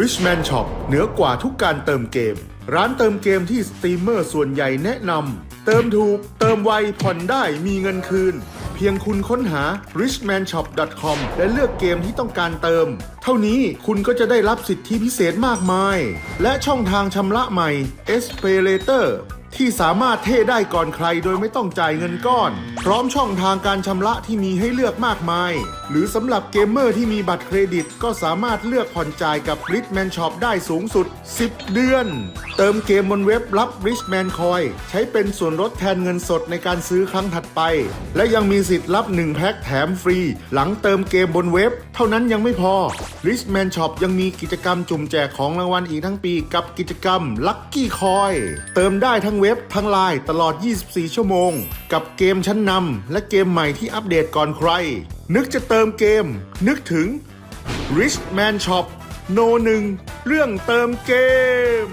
Richman Shop เหนือกว่าทุกการเติมเกม ร้านเติมเกมที่สตรีมเมอร์ส่วนใหญ่แนะนำเติมถูก เติมไวผ่อนได้มีเงินคืน เพียงคุณค้นหา richmanshop.com และเลือกเกมที่ต้องการเติม เท่านี้คุณก็จะได้รับสิทธิพิเศษมากมาย และช่องทางชำระใหม่ s p a Later ที่สามารถเท่ได้ก่อนใครโดยไม่ต้องจ่ายเงินก้อน พร้อมช่องทางการชำระที่มีให้เลือกมากมาย หรือสำหรับเกมเมอร์ที่มีบัตรเครดิต ก็สามารถเลือกผ่อนจ่ายกับ Richman Shop ได้สูงสุด 10 เดือน เติมเกมบนเว็บรับ Richman Coin ใช้เป็นส่วนลดแทนเงินสดในการซื้อครั้งถัดไป และยังมีสิทธิ์รับ 1 แพ็คแถมฟรี หลังเติมเกมบนเว็บ เท่านั้นยังไม่พอ Richman Shop ยังมีกิจกรรมจุ่มแจกของรางวัลอีกทั้งปี กับกิจกรรม Lucky Coin เติมได้ทั้งเว็บทั้งไลน์ตลอด 24 ชั่วโมง กับเกมชั้นนำและเกมใหม่ที่อัปเดตก่อนใคร นึกจะเติมเกม นึกถึง Richman Shop โนหนึ่งเรื่องเติมเกม